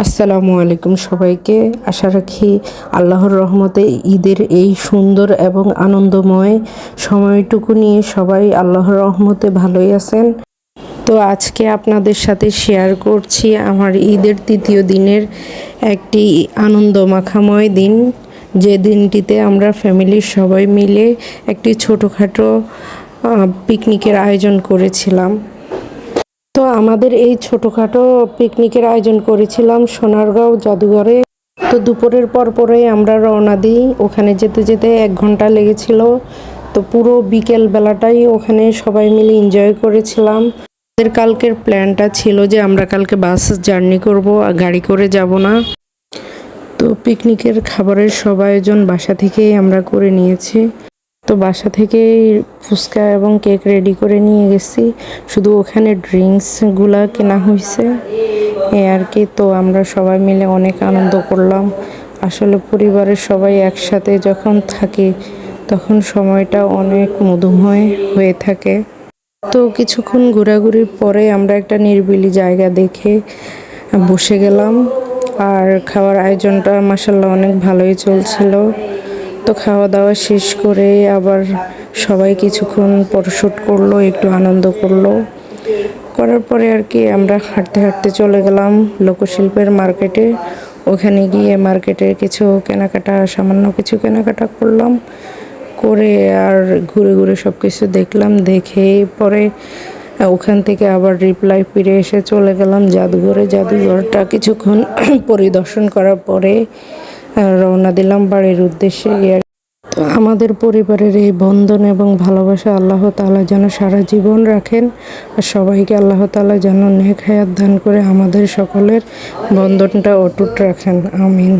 আসসালামু আলাইকুম সবাইকে। আশা রাখি আল্লাহর রহমতে ঈদের এই সুন্দর এবং আনন্দময় সময়টুকু নিয়ে সবাই আল্লাহর রহমতে ভালোই আছেন। তো আজকে আপনাদের সাথে শেয়ার করছি আমার ঈদের তৃতীয় দিনের একটি আনন্দ মাখাময় দিন। যে দিনটিতে আমরা ফ্যামিলির সবাই মিলে একটি ছোটোখাটো পিকনিকের আয়োজন করেছিলাম। তো আমাদের এই ছোটোখাটো পিকনিকের আয়োজন করেছিলাম সোনারগাঁও জাদুঘরে। তো দুপুরের পর পরেই আমরা রওনা দিই। ওখানে যেতে যেতে এক ঘণ্টা লেগেছিল। তো পুরো বিকেল বেলাটাই ওখানে সবাই মিলে এনজয় করেছিলাম। আমাদের কালকের প্ল্যানটা ছিল যে আমরা কালকে বাস জার্নি করব, আর গাড়ি করে যাব না। তো পিকনিকের খাবারের সব আয়োজন বাসা থেকেই আমরা করে নিয়েছি। তো বাসা থেকেই ফুচকা এবং কেক রেডি করে নিয়ে গেছি। শুধু ওখানে ড্রিঙ্কসগুলা কেনা হয়েছে এ আর কি, তো আমরা সবাই মিলে অনেক আনন্দ করলাম। আসলে পরিবারের সবাই একসাথে যখন থাকে, তখন সময়টা অনেক মধুময় হয়ে থাকে। তো কিছুক্ষণ ঘোরাঘুরির পরে আমরা একটা নিরিবিলি জায়গা দেখে বসে গেলাম। আর খাওয়ার আয়োজনটা মাসাল্লাহ অনেক ভালোই চলছিল। তো খাওয়া দাওয়া শেষ করে আবার সবাই কিছুক্ষণ ফটোশ্যুট করল, একটু আনন্দ করল। করার পরে আর কি আমরা হাঁটতে হাঁটতে চলে গেলাম লোকশিল্পের মার্কেটে। ওখানে গিয়ে মার্কেটের কিছু কেনাকাটা, সামান্য কিছু কেনাকাটা করলাম। করে আর ঘুরে ঘুরে সব কিছু দেখলাম, দেখে পরে ওখান থেকে আবার রিপ্লাই ফিরে এসে চলে গেলাম জাদুঘরে। জাদুঘরটা কিছুক্ষণ পরিদর্শন করার পরে রওনা দিলাম বাড়ির উদ্দেশ্যে। তো আমাদের পরিবারের এই বন্ধন এবং ভালোবাসা আল্লাহ তালা যেন সারা জীবন রাখেন আর সবাইকে আল্লাহ তালা যেন নেক হায়াত দান করে আমাদের সকলের বন্ধনটা অটুট রাখেন। আমিন।